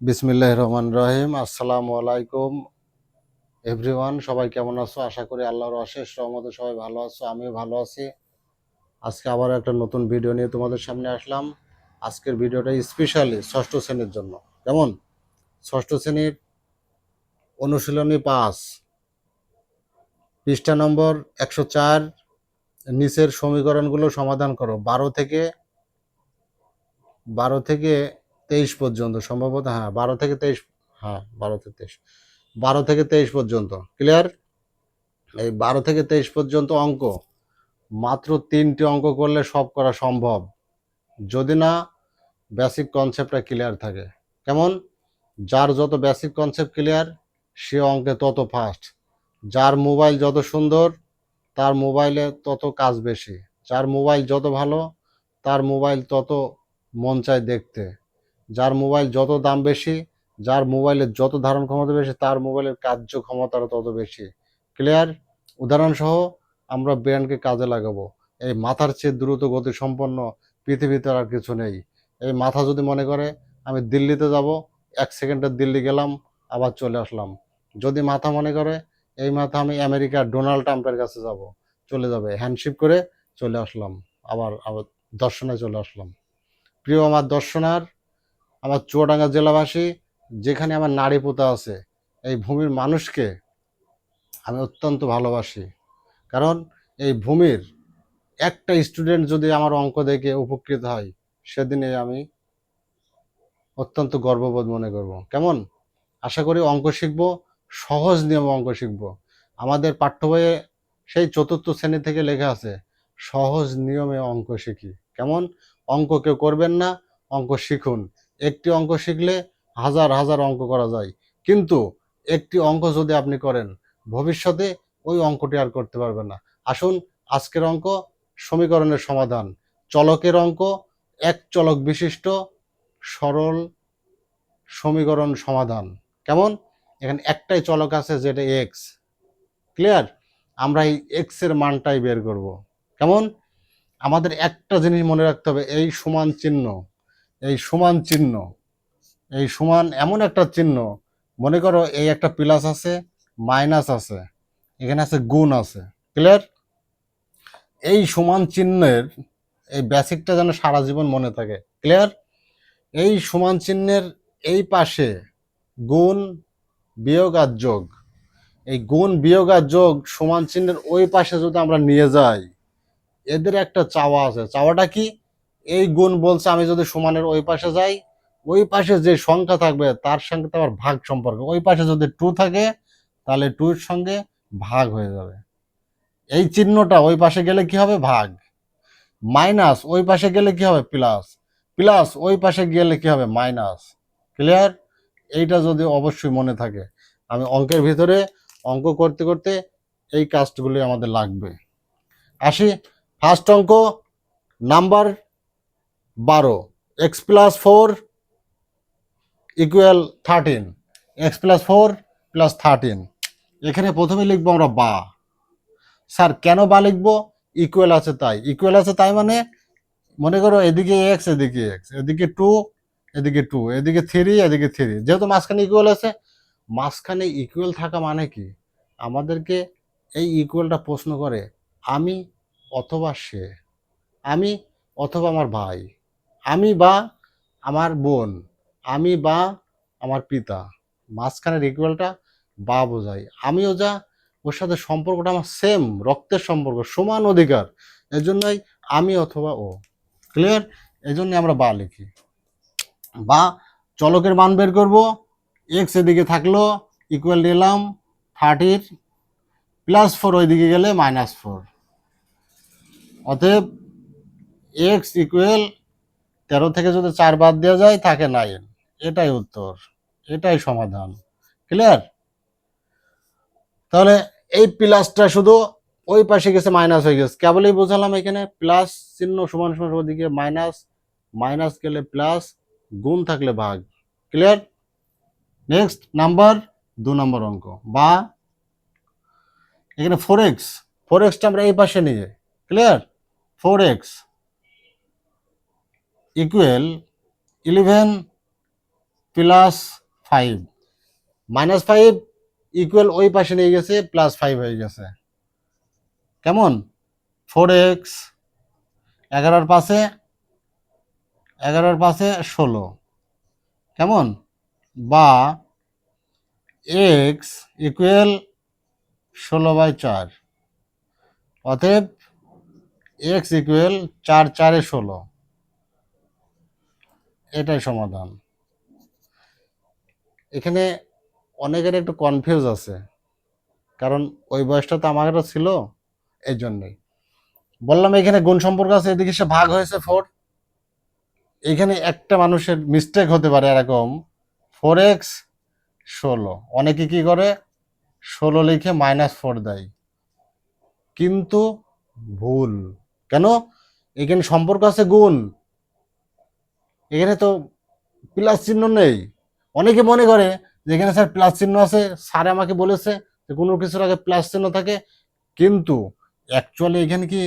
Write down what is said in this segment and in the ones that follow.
বিসমিল্লাহ রহমান রহিম। আসসালামু আলাইকুম এভরিওয়ান সবাই কেমন আছো? আশা করি আল্লাহর অশেষ রহমতে সবাই ভালো আছো, আমিও ভালো আছি। আজকে আবার একটা নতুন ভিডিও নিয়ে তোমাদের সামনে আসলাম। আজকের ভিডিওটা স্পেশালি ষষ্ঠ শ্রেণির জন্য। কেমন? ষষ্ঠ শ্রেণির অনুশীলনী পাস পৃষ্ঠা নম্বর একশো চার, নিচের সমীকরণগুলো সমাধান করো। বারো থেকে বারো থেকে তেইশ পর্যন্ত, সম্ভবত হ্যাঁ বারো থেকে তেইশ হ্যাঁ বারো থেকে তেইশ, বারো থেকে তেইশ পর্যন্ত ক্লিয়ার এই বারো থেকে তেইশ পর্যন্ত অঙ্ক, মাত্র তিনটি অঙ্ক করলে সব করা সম্ভব, যদি না বেসিক কনসেপ্টটা ক্লিয়ার থাকে, কেমন? যার যত বেসিক কনসেপ্ট ক্লিয়ার সে অঙ্কে তত ফাস্ট যার মোবাইল যত সুন্দর, তার মোবাইলে তত কাজ বেশি, যার মোবাইল যত ভালো, তার মোবাইল তত মন চায় দেখতে যার মোবাইল যত দাম বেশি, যার মোবাইলের যত ধারণ ক্ষমতা বেশি, তার মোবাইলের কার্য ক্ষমতারও তত বেশি। ক্লিয়ার? উদাহরণসহ আমরা ব্রেনকে কাজে লাগাবো। এই মাথার চেয়ে দ্রুত গতি সম্পন্ন পৃথিবীতে আর কিছু নেই। এই মাথা যদি মনে করে, আমি দিল্লিতে যাব, এক সেকেন্ডে দিল্লি গেলাম, আবার চলে আসলাম। যদি মাথা মনে করে, এই মাথা আমি আমেরিকার ডোনাল্ড ট্রাম্পের কাছে যাব, চলে যাবে। হ্যান্ডশিপ করে চলে আসলাম, আবার আবার দর্শনে চলে আসলাম। প্রিয় আমার দর্শনার আমার চুয়াডাঙ্গা জেলাবাসী, যেখানে আমার নারী পোতা আছে, এই ভূমির মানুষকে আমি অত্যন্ত ভালোবাসি। কারণ এই ভূমির একটা স্টুডেন্ট যদি আমার অঙ্ক দেখে উপকৃত হয়, সেদিনে আমি অত্যন্ত গর্ববোধ মনে করব। কেমন? আশা করি অঙ্ক শিখব, সহজ নিয়ম অঙ্ক শিখব। আমাদের পাঠ্য বইয়ে সেই চতুর্থ শ্রেণি থেকে লেখা আছে, সহজ নিয়মে অঙ্ক শিখি। কেমন? অঙ্ক কেউ করবেন না, অঙ্ক শিখুন। একটি অঙ্ক শিখলে হাজার হাজার অঙ্ক করা যায়। কিন্তু একটি অঙ্ক যদি আপনি করেন, ভবিষ্যতে ওই অঙ্কটি আর করতে পারবেন না। আসুন আজকের অঙ্ক সমীকরণের সমাধান। চলকের অঙ্ক, এক চলক বিশিষ্ট, সরল সমীকরণ সমাধান। কেমন? এখানে একটাই চলক আছে যেটা এক্স ক্লিয়ার আমরা এই এক্সের মানটাই বের করব। কেমন? আমাদের একটা জিনিস মনে রাখতে হবে, এই সমান চিহ্ন। এই সমান চিহ্ন, এই সমান এমন একটা চিহ্ন, মনে করো এই একটা প্লাস আছে মাইনাস আছে, এখানে আছে গুণ আছে ক্লিয়ার এই সমান চিহ্নের, এই বেসিকটা যেন সারা জীবন মনে থাকে ক্লিয়ার এই সমান চিহ্নের এই পাশে গুণ, বিয়োগ আর যোগ, এই গুণ, বিয়োগ আর যোগ সমান চিহ্নের ওই পাশে যদি আমরা নিয়ে যাই, এদের একটা চাওয়া আছে, চাওয়াটা কি? এই গুণ বলছে, আমি যদি সমানের ওই পাশে যাই, ওই পাশে যে সংখ্যা থাকবে, তার সঙ্গে তো আবার ভাগ সম্পর্ক। ওই পাশে যদি টু থাকে, তাহলে টুর সঙ্গে ভাগ হয়ে যাবে। এই চিহ্নটা ওই পাশে গেলে কি হবে? ভাগ। মাইনাস ওই পাশে গেলে কি হবে? প্লাস। প্লাস ওই পাশে গেলে কি হবে? মাইনাস। ক্লিয়ার? এইটা যদি অবশ্যই মনে থাকে। আমি অঙ্কের ভিতরে অঙ্ক করতে করতে এই কাজগুলি আমাদের লাগবে। আসি ফার্স্ট অঙ্ক নাম্বার বারো। X plus four equal thirteen x plus four plus thirteen এখানে প্রথমে লিখব আমরা বা। স্যার, কেন বা লিখব? ইকুয়াল আছে তাই। ইকুয়াল আছে তাই মানে মনে করো এদিকে এক্স এদিকে এক্স এদিকে টু এদিকে টু এদিকে থ্রি এদিকে থ্রি যেহেতু মাঝখানে ইকুয়াল আছে, মাঝখানে ইকুয়াল থাকা মানে কি? আমাদেরকে এই ইকুয়ালটা প্রশ্ন করে, আমি অথবা সে, আমি অথবা আমার ভাই। আমি বা আমার বোন, আমি বা আমার পিতা, মাঝখানের ইকুয়ালটা বা বোঝাই আমিও যা, ওর সাথে সম্পর্কটা আমার সেম রক্তের সম্পর্ক, সমান অধিকার। এজন্যই আমি অথবা ও। ক্লিয়ার এজন্য আমরা বা লিখি। বা চলকের মান বের করব এক্স এদিকে থাকল ইকুয়াল নিলাম থার্টির প্লাস ফোর ওইদিকে গেলে মাইনাস ফোর অতএব এক্স ইকুয়াল তেরো থেকে যদি চার বাদ দেওয়া যায়, থাকে নাইন এটাই উত্তর। এটাই সমাধান। ক্লিয়ার তাহলে এই প্লাসটা শুধু ওই পাশে গেছে মাইনাস হয়ে গেছে। কেবলই বোঝালাম এখানে প্লাস চিহ্ন সমান সমান ওদিকে মাইনাস মাইনাস গেলে প্লাস গুণ থাকলে ভাগ। ক্লিয়ার নেক্সট নাম্বার দু নম্বর অঙ্ক। বা এখানে ফোর এক্স ফোর এক্সটা আমরা এই পাশে নিয়ে clear four x equal eleven plus five minus five equal ওই পাশে নিয়ে গেছে প্লাস ফাইভ হয়ে গেছে। কেমন? ফোর এক্স এগারোর পাশে এগারোর পাশে ষোলো। কেমন? বা এক্স ইকুয়াল ষোলো বাই চার। অতএব এক্স ইকুয়াল চার, চারে ষোলো। এটাই সমাধান। এখানে অনেকের একটু কনফিউজ আছে। কারণ ওই বয়সটা তো আমারও ছিল এই জন্যই বললাম, এখানে গুণ সম্পর্ক আছে, এদিকে সে ভাগ হয়েছে ফোর এখানে একটা মানুষের মিস্টেক হতে পারে এরকম ফোর এক্স ষোলো। অনেকে কি করে? ষোলো লিখে মাইনাস ফোর দেয়। কিন্তু ভুল। কেন? এখানে সম্পর্ক আছে গুণ। এখানে তো প্লাস চিহ্ন নেই। অনেকে মনে করে যে এখানে স্যার প্লাস চিহ্ন আছে স্যার আমাকে বলেছে যে কোনো কিছুর আগে প্লাস চিহ্ন থাকে। কিন্তু অ্যাকচুয়ালি এখানে কি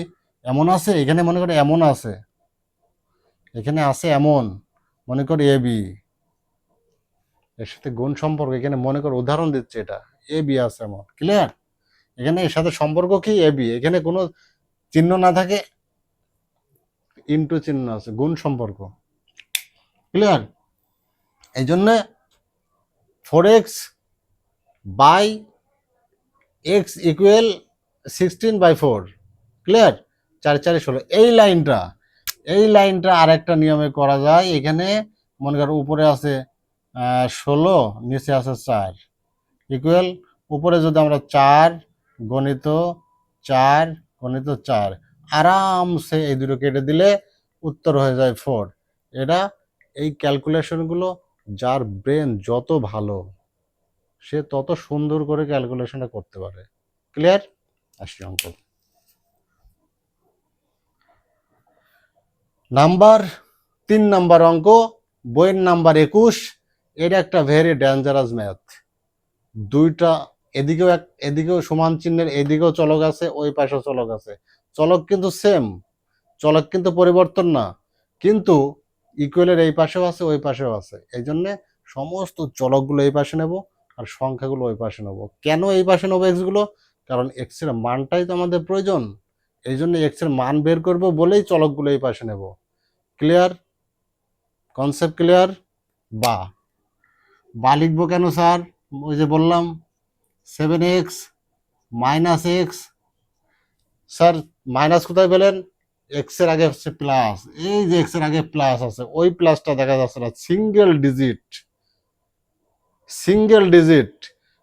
এমন আছে? এখানে মনে করে এমন আছে। এখানে আছে এমন, মনে কর এ বি এর সাথে গুণ সম্পর্ক, এখানে মনে কর উদাহরণ দিচ্ছে এটা। এ বি আছে এমন ক্লিয়ার এখানে এর সাথে সম্পর্ক কি? এ বি এখানে কোনো চিহ্ন না থাকে ইন্টু চিহ্ন আছে, গুণ সম্পর্ক। ক্লিয়ার এই জন্যে four x by x equal sixteen by four clear চার চারে ষোলো। এই লাইনটা এই লাইনটা আরেকটা নিয়মে করা যায়। এখানে মনে করো উপরে আছে ষোলো, নিচে আছে চার। ইকুয়াল উপরে যদি আমরা চার গণিত চার গণিত চার, আরামসে এই দুটো কেটে দিলে উত্তর হয়ে যায় ফোর এটা এই ক্যালকুলেশনগুলো যার ব্রেন যত ভালো, সে তত সুন্দর করে ক্যালকুলেশনটা করতে পারে। ক্লিয়ার আসি অঙ্ক নাম্বার তিন নাম্বার অঙ্ক, বইয়ের নাম্বার একুশ এটা একটা ভেরি ডেঞ্জারাস ম্যাথ দুইটা, এদিকেও এক, এদিকেও সমান চিহ্নের, এদিকেও চলক আছে, ওই পাশেও চলক আছে। চলক কিন্তু সেম চলক কিন্তু পরিবর্তন না। কিন্তু ইকুয়ালের এই পাশেও আছে, ওই পাশেও আছে। এই জন্যে সমস্ত চলকগুলো এই পাশে নেব আর সংখ্যাগুলো ওই পাশে নেব। কেন এই পাশে নেব এক্সগুলো কারণ এক্সের মানটাই তো আমাদের প্রয়োজন। এই জন্য এক্সের মান বের করব বলেই চলকগুলো এই পাশে নেব। ক্লিয়ার কনসেপ্ট ক্লিয়ার বা। বা লিখব কেন স্যার? ওই যে বললাম seven x minus x sir minus কোথায় পেলেন? এক্সের আগে হচ্ছে প্লাস এই যে এক্সের আগে প্লাস আছে, ওই প্লাসটা দেখা যাচ্ছে না সিঙ্গেল ডিজিট সিঙ্গেল ডিজিট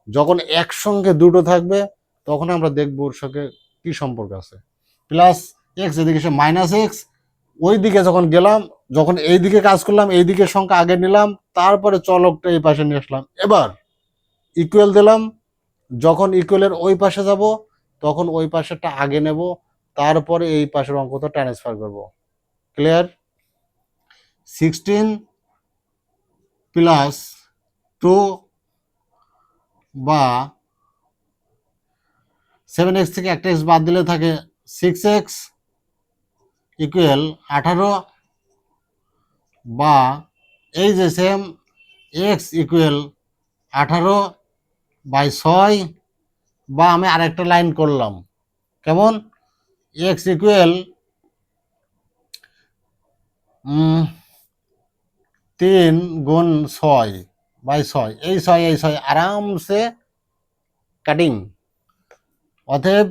যখন একসঙ্গে দুটো থাকবে, তখন আমরা দেখব ওর সঙ্গে কি সম্পর্ক আছে। প্লাস এক্স এদিকে সে মাইনাস এক্স ওই দিকে যখন গেলাম, যখন এই দিকে কাজ করলাম এই দিকে সংখ্যা আগে নিলাম, তারপরে চলকটা এই পাশে নিয়ে আসলাম। এবার ইকুয়াল দিলাম, যখন ইকুয়ালের ওই পাশে যাব, তখন ওই পাশেরটা আগে নেব তারপরে এই পাশের অঙ্কটা ট্রান্সফার করব। ক্লিয়ার সিক্সটিন প্লাস টু বা সেভেন এক্স থেকে একটা এক্স বাদ দিলে থাকে সিক্স এক্স ইকুয়াল আঠারো বা এই যে সেম এক্স ইকুয়াল আঠারো বাই ছয় বা আমি আরেকটা লাইন করলাম। কেমন? এক্স ইকুয়াল তিন গুণ ছয় বাই ছয়। এই ছয় এই ছয় আরামসে কাটিং অতএব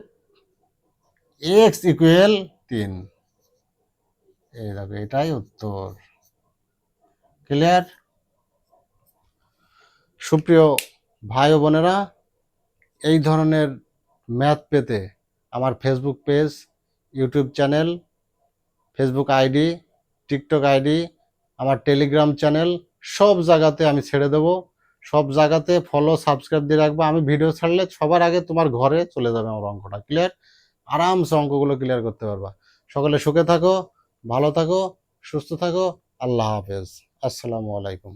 এক্স ইকুয়াল তিন। এই দেখো, এটাই উত্তর। ক্লিয়ার? সুপ্রিয় ভাই বোনেরা, এই ধরনের ম্যাথ পেতে আমার Facebook page YouTube channel Facebook ID TikTok ID আমার টেলিগ্রাম চ্যানেল সব জায়গাতে আমি ছেড়ে দেবো। সব জায়গাতে ফলো সাবস্ক্রাইব দিয়ে রাখব। আমি ভিডিও ছাড়লে সবার আগে তোমার ঘরে চলে যাবে আমার অঙ্কটা ক্লিয়ার আরামসে অঙ্কগুলো ক্লিয়ার করতে পারবা। সকলে সুখে থাকো, ভালো থাকো, সুস্থ থাকো। আল্লাহ হাফেজ। আসসালামু আলাইকুম।